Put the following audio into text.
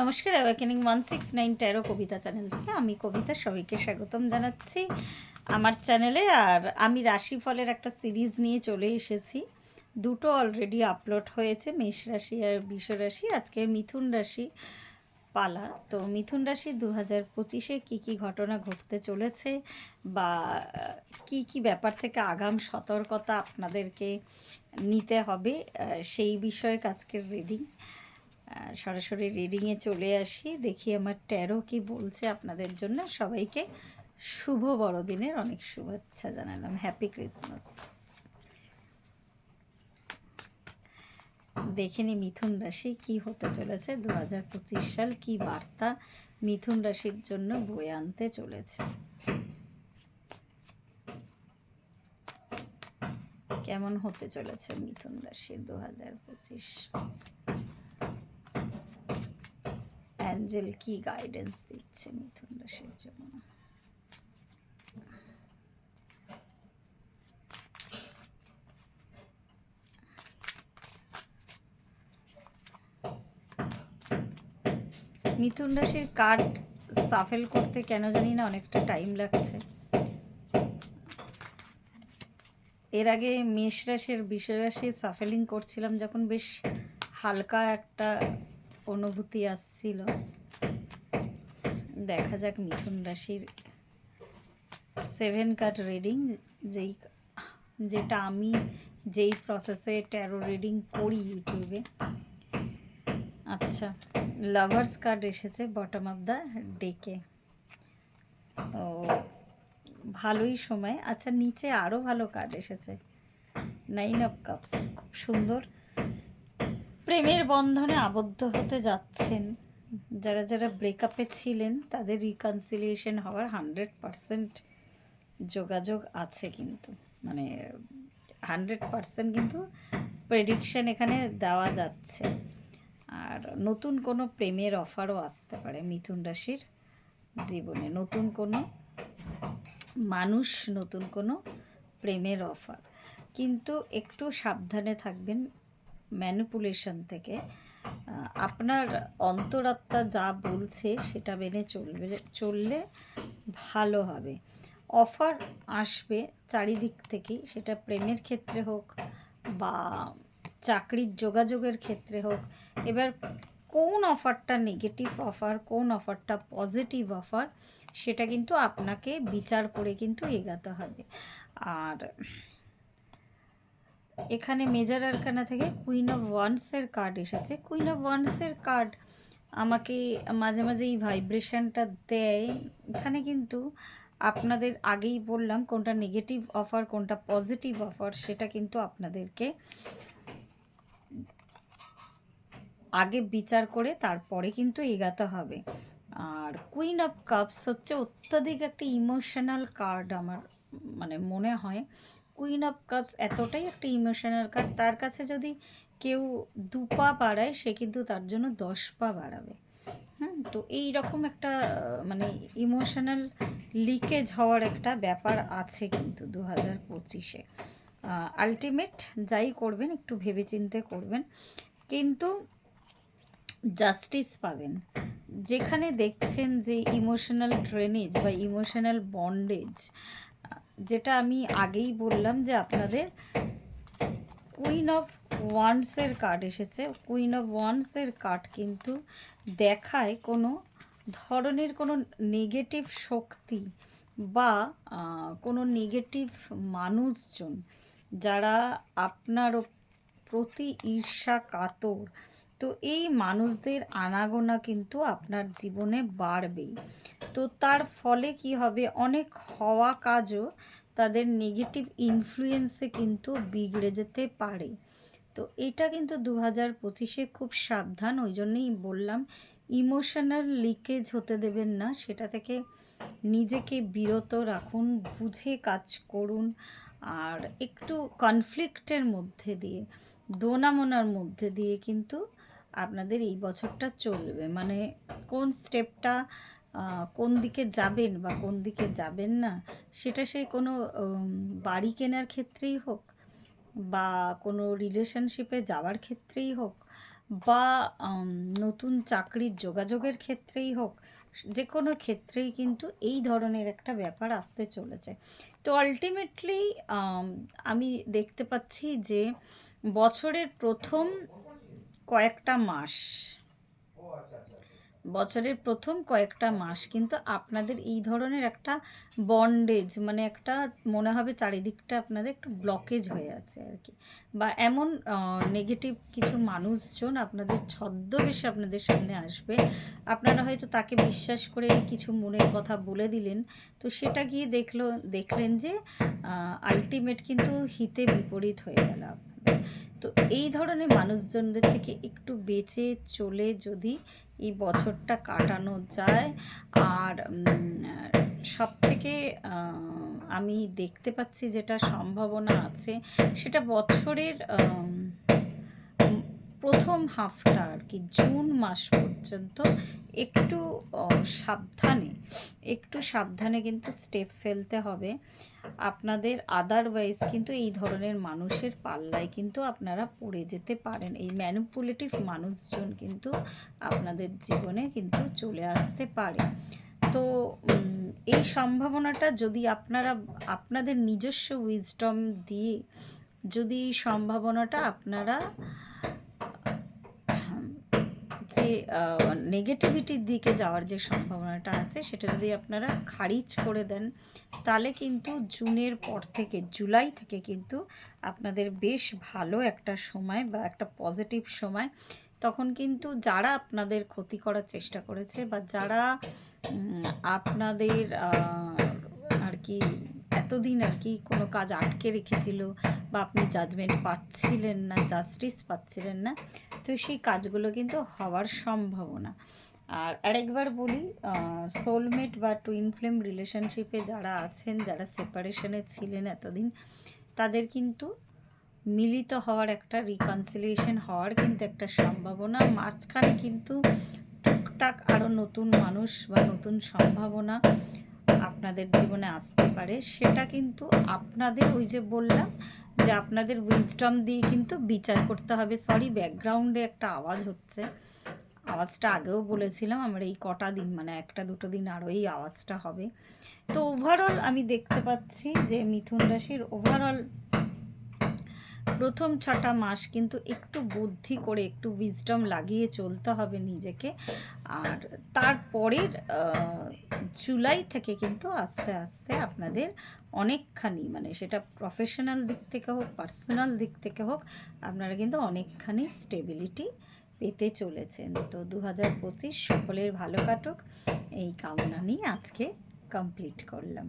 নমস্কার awakening one six nine tarot Kabita channel থেকে আমি কবিতা সবাইকে স্বাগতম জানাচ্ছি আমার চ্যানেলে। আর আমি রাশিফলের একটা সিরিজ নিয়ে চলে এসেছি। দুটো অলরেডি আপলোড হয়েছে, মেষ রাশি আর বৃষ রাশি। আজকে মিথুন রাশি পালা। তো মিথুন রাশি দু হাজার পঁচিশে কী কী ঘটনা ঘটতে চলেছে বা কি কি ব্যাপার থেকে আগাম সতর্কতা আপনাদেরকে নিতে হবে সেই বিষয়ে আজকের রিডিং সরাসরি রিডিংয়ে চলে আসি। দেখি আমার ট্যারো কি বলছে আপনাদের জন্য। সবাইকে শুভ বড়দিনের অনেক শুভেচ্ছা জানালাম। হ্যাপি ক্রিসমাস দেখে নি মিথুন রাশি কি হতে চলেছে। দু হাজার পঁচিশ সাল কি বার্তা মিথুন রাশির জন্য বয়ে আনতে চলেছে। কেমন হতে চলেছে মিথুন রাশি দু হাজার পঁচিশ? অ্যাঞ্জেল কি গাইডেন্স দিচ্ছে মিথুন রাশির জন্য? মিথুন রাশির কার্ড সাফেল করতে কেন জানি না অনেকটা টাইম লাগছে। এর আগে মেষ রাশির বিষ রাশির সাফেলিং করছিলাম যখন বেশ হালকা একটা অনুভূতি আসছিল। দেখা যাক মিথুন রাশির সেভেন কার্ড রিডিং যেই যেটা আমি যেই প্রসেসে ট্যারো রিডিং করি ইউটিউবে আচ্ছা লাভার্স কার্ড এসেছে বটম অফ দ্য ডেকে ও ভালোই সময়। আচ্ছা নিচে আরও ভালো কার্ড এসেছে। নাইন অফ কাপস খুব সুন্দর। প্রেমের বন্ধনে আবদ্ধ হতে যাচ্ছেন। যারা যারা ব্রেকআপে ছিলেন, তাদের রিকনসিলিয়েশন হওয়ার হান্ড্রেড পারসেন্ট যোগাযোগ আছে কিন্তু। মানে হান্ড্রেড পারসেন্ট কিন্তু প্রেডিকশন এখানে দেওয়া যাচ্ছে। আর নতুন কোনো প্রেমের অফারও আসতে পারে মিথুন রাশির জীবনে। নতুন কোনো মানুষ, নতুন কোনো প্রেমের অফার কিন্তু একটু সাবধানে থাকবেন। ম্যানিপুলেশন থেকে আপনার অন্তরাত্মা যা বলছে সেটা মেনে চলবে, চললে ভালো হবে। অফার আসবে চারিদিক থেকেই, সেটা প্রেমের ক্ষেত্রে হোক বা চাকরির যোগাযোগের ক্ষেত্রে হোক। এবার কোন অফারটা নেগেটিভ অফার কোন অফারটা পজিটিভ অফার সেটা কিন্তু আপনাকে বিচার করে কিন্তু এগাতে হবে। আর এখানে মেজর আরখানা থেকে কুইন অফ ওয়ান্সের কার্ড এসেছে। কুইন অফ ওয়ান্সের কার্ড আমাকে মাঝে মাঝে এই ভাইব্রেশনটা দেয়। এখানে কিন্তু আপনাদের আগেই বললাম কোনটা নেগেটিভ অফার কোনটা পজিটিভ অফার সেটা কিন্তু আপনাদেরকে আগে বিচার করে তারপরে কিন্তু এগাতে হবে। আর কুইন অফ কাপস হচ্ছে অত্যাধিক একটা ইমোশনাল কার্ড আমার মানে মনে হয়। কুইন অফ কাপস এতটাই একটা ইমোশনাল কার্ড তার কাছে যদি কেউ দু পা বাড়ায়, সে কিন্তু তার জন্য দশ পা বাড়াবে। হুম, তো এই রকম একটা মানে ইমোশনাল লিকেজ হওয়ার একটা ব্যাপার আছে কিন্তু দু হাজার পঁচিশে আলটিমেট যাই করবেন, একটু ভেবেচিন্তে করবেন। কিন্তু জাস্টিস পাবেন। যেখানে দেখছেন যে ইমোশনাল ড্রেনেজ বা ইমোশনাল বন্ডেজ যেটা আমি আগেই বললাম যে আপনাদের কুইন অফ ওয়ান্সের কার্ড এসেছে। কুইন অফ ওয়ান্সের কার্ড কিন্তু দেখায় কোনো ধরনের কোনো নেগেটিভ শক্তি বা কোনো নেগেটিভ মানুষজন যারা আপনার প্রতি ঈর্ষা কাতর তো এই মানুষদের আনাগোনা কিন্তু আপনার জীবনে বাড়বেই। তো তার ফলে কি হবে? অনেক হওয়া কাজও তাদের নেগেটিভ ইনফ্লুয়েন্সে কিন্তু বিগড়ে যেতে পারে। তো এটা কিন্তু দু হাজার পঁচিশে খুব সাবধান, ওই জন্যই বললাম ইমোশনাল লিকেজ হতে দেবেন না, সেটা থেকে নিজেকে বিরত রাখুন, বুঝে কাজ করুন, আর একটু কনফ্লিক্টের মধ্যে দিয়ে, দোনামোনার মধ্যে দিয়ে কিন্তু আপনাদের এই বছরটা চলবে? মানে কোন স্টেপটা কোন দিকে যাবেন বা কোন দিকে যাবেন না, সেটা সেই কোনো বাড়ি কেনার ক্ষেত্রেই হোক বা কোনো রিলেশনশিপে যাওয়ার ক্ষেত্রেই হোক বা নতুন চাকরির যোগাযোগের ক্ষেত্রেই হোক যে কোনো ক্ষেত্রেই কিন্তু এই ধরনের একটা ব্যাপার আসতে চলেছে। তো আলটিমেটলি আমি দেখতে পাচ্ছি যে বছরের প্রথম কয়েকটা মাস। বছরের প্রথম কয়েকটা মাস কিন্তু আপনাদের এই ধরনের একটা বন্ডেজ মানে একটা মনে হবে চারিদিকটা আপনাদের একটু ব্লকেজ হয়ে আছে আর কি। বা এমন নেগেটিভ কিছু মানুষজন আপনাদের ছদ্মবেশে আপনাদের সামনে আসবে। আপনারা হয়তো তাকে বিশ্বাস করে কিছু মনের কথা বলে দিলেন। তো সেটা গিয়ে দেখল, দেখলেন যে আলটিমেট কিন্তু হিতে বিপরীত হয়ে গেল তো এই ধরনের মানুষজনদের থেকে একটু বেঁচে চলে যদি এই বছরটা কাটানো যায়, আর সব থেকে আমি দেখতে পাচ্ছি যেটা সম্ভাবনা আছে সেটা বছরের প্রথম হাফটা আর কি, জুন মাস পর্যন্ত একটু সাবধানে একটু সাবধানে কিন্তু স্টেপ ফেলতে হবে। আপনাদের আদারওয়াইজ কিন্তু এই ধরনের মানুষের পাল্লায় কিন্তু আপনারা পড়ে যেতে পারেন। এই ম্যানিপুলেটিভ মানুষজন কিন্তু আপনাদের জীবনে কিন্তু চলে আসতে পারে। তো এই সম্ভাবনাটা যদি আপনারা, আপনাদের নিজস্ব উইজডম দিয়ে যদি এই সম্ভাবনাটা আপনারা নেগেটিভিটির দিকে যাওয়ার যে সম্ভাবনাটা আছে, সেটা যদি আপনারা খারিজ করে দেন, তাহলে কিন্তু জুনের পর থেকে, জুলাই থেকে কিন্তু আপনাদের বেশ ভালো একটা সময় বা একটা পজিটিভ সময়। তখন কিন্তু যারা আপনাদের ক্ষতি করার চেষ্টা করেছে বা যারা আপনাদের আর কি, এতদিন আর কি কোনো কাজ আটকে রেখেছিল বা আপনি জাজমেন্ট পাচ্ছিলেন না জাস্টিস পাচ্ছিলেন না তো সেই কাজগুলো কিন্তু হওয়ার সম্ভাবনা। আর আরেকবার বলি সোলমেট বা টুইন ফ্লেম রিলেশনশিপে যারা আছেন, যারা সেপারেশনে ছিলেন এতদিন, তাদের কিন্তু মিলিত হওয়ার একটা রিকনসিলিয়েশন হওয়ার কিন্তু একটা সম্ভাবনা। মাঝখানে কিন্তু টুকটাক আরও নতুন মানুষ বা নতুন সম্ভাবনা আপনাদের জীবনে আসতে পারে, সেটা কিন্তু আপনাদের ওই যে বললাম যে আপনাদের উইজডম দিয়ে কিন্তু বিচার করতে হবে। সরি ব্যাকগ্রাউন্ডে একটা আওয়াজ হচ্ছে। আওয়াজটা আগেও বলেছিলাম, আমার এই কটা দিন মানে একটা, দুটো দিন আরও এই আওয়াজটা হবে। তো ওভারঅল আমি দেখতে পাচ্ছি যে মিথুন রাশির ওভারঅল প্রথম ছটা মাস কিন্তু একটু বুদ্ধি করে একটু উইজডম লাগিয়ে চলতে হবে নিজেকে। আর তারপরের জুলাই থেকে কিন্তু আস্তে আস্তে আপনাদের অনেকখানি মানে সেটা প্রফেশনাল দিক থেকে হোক পার্সোনাল দিক থেকে হোক, আপনারা কিন্তু অনেকখানি স্টেবিলিটি পেতে চলেছেন। তো দু হাজার পঁচিশ সকলের ভালো কাটুক। এই কামনা নিয়ে আজকে কমপ্লিট করলাম।